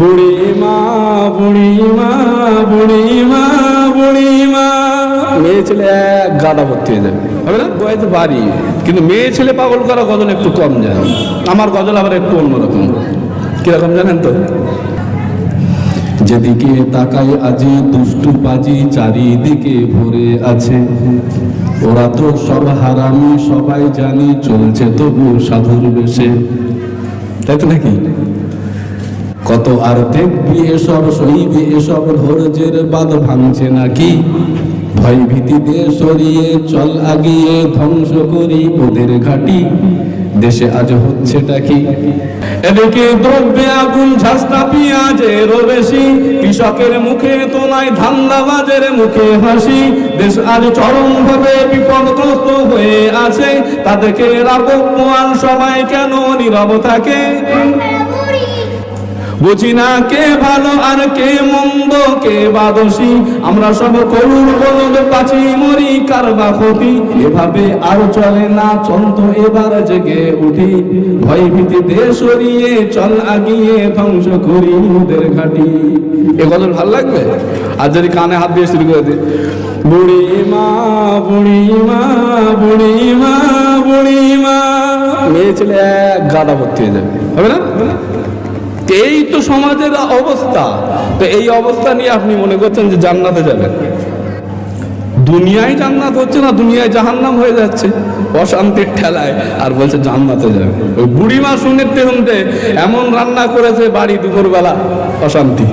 বুড়ি মা বুড়ি মা বুড়ি মা বুড়ি মা মেয়ে ছেলে এক গাদা ভর্তি হয়ে যাবে। হবে না? বাড়ি। কিন্তু মেয়ে ছেলে পাগল করা গজল একটু কম যায় আমার গজল আবার একটু অন্যরকম। কীরকম জানেন তো? যেদিকে তাকাই আজি দুষ্টু বাজি চারিদিকে ভরে আছে। ওরা তো সব হারামি সবাই জানি চলছে তবু সাধুর বেশে। তাই তো নাকি? কত আর দেখবি এসব সইবি এসব ধৈর্যের বাদ ভাঙছে নাকি? ভয় ভীতি দিয়ে সরিয়ে চল আগিয়ে ধ্বংস করি ওদের ঘাটি। দেশে আজ হচ্ছেটা কি? এদিকে দ্রব্যে আগুন ঝাঁসটা পেঁয়াজেরও বেশি, কৃষকের মুখে তো নাই ধান্দাবাজের মুখে হাসি। দেশ আজ চরম ভাবে বিপদগ্রস্ত হয়ে আছে, তাদেরকে রাগমান সবাই কেন নীরব থাকে? বুঝি না কে ভালো আর কে মন্দ, কে বাদসী আমরা সব করুণ বলদ, পাছি মরি, কার বা ক্ষতি? এভাবে আর চলে না, চন্ত এবার জেগে উঠি। ভয় ভীতি দেশ সরিয়ে চল আগিয়ে, ধ্বংস করি ওদের ঘাটি। এ গজল ভালো লাগবে? আর যদি কানে হাত দিয়ে শুরু করে দিই বুড়ি মা বুড়ি মা বুড়ি মা বুড়ি মা। মেয়ে ছেলে এক গাদা ভর্তি হয়ে যাবে। হবে না? এই তো সমাজের অবস্থা। তো এই অবস্থা নিয়ে আপনি মনে করছেন যে জান্নাতে যাবেন? দুনিয়ায় জান্নাত হচ্ছে না, দুনিয়ায় জাহান্নাম হয়ে যাচ্ছে। অশান্তির ঠেলায় আর বলছে জান্নাতে যাবে। ওই বুড়িমা শুনতে শুনতে এমন রান্না করেছে বাড়ি দুপুরবেলা, অশান্তি।